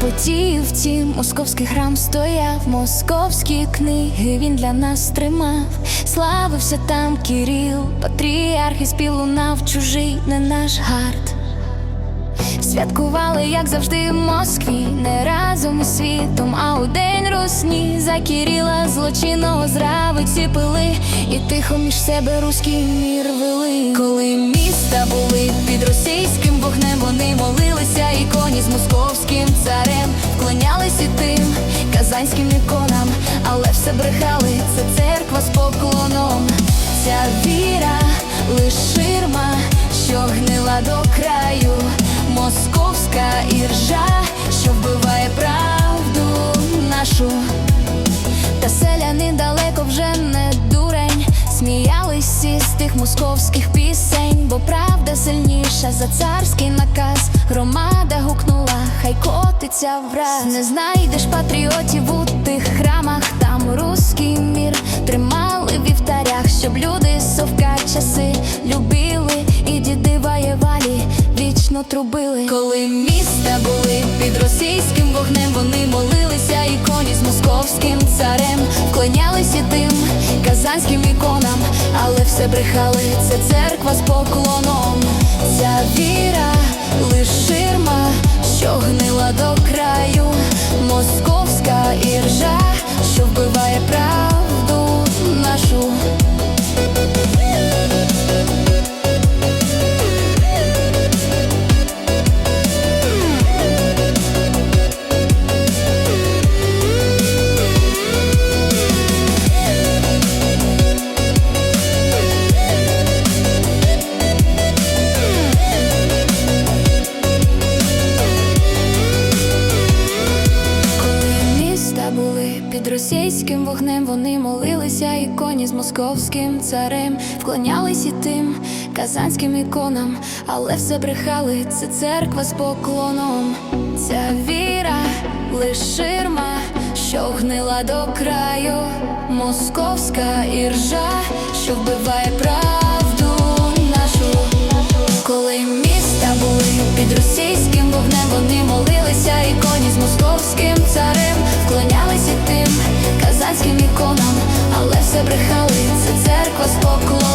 святі втім, московський храм стояв, московські книги він для нас тримав. Славився там Кирил, патріарх і співлунав чужий, не наш гард. Святкували, як завжди, в Москві, не разом із світом, а у день русні за Кирила злочинного зравиці пили, і тихо між себе руський мір вели. Коли казанським іконам, але все брехали, це церква з поклоном. Ця віра лиш ширма, що гнила до краю, московська іржа, що вбиває правду нашу. Та селянин далеко вже не дурень, сміялись із тих московських пісень, бо правда сильніша за царський котиться враз. Не знайдеш патріотів у тих храмах, там руський мір тримали в вівтарях, щоб люди совка часи любили, і діди воєвалі вічно трубили. Коли міста були під російським вогнем, вони молилися іконі з московським царем, вклонялися тим казанським іконам, але все брехали, це церква з поклоном. Російським вогнем, вони молилися іконі з московським царем, вклонялись і тим казанським іконам, але все брехали, це церква з поклоном. Ця віра лиш ширма, що гнила до краю, московська іржа, що вбиває правду нашу. Коли міста були під російським вогнем, вони молилися walk alone.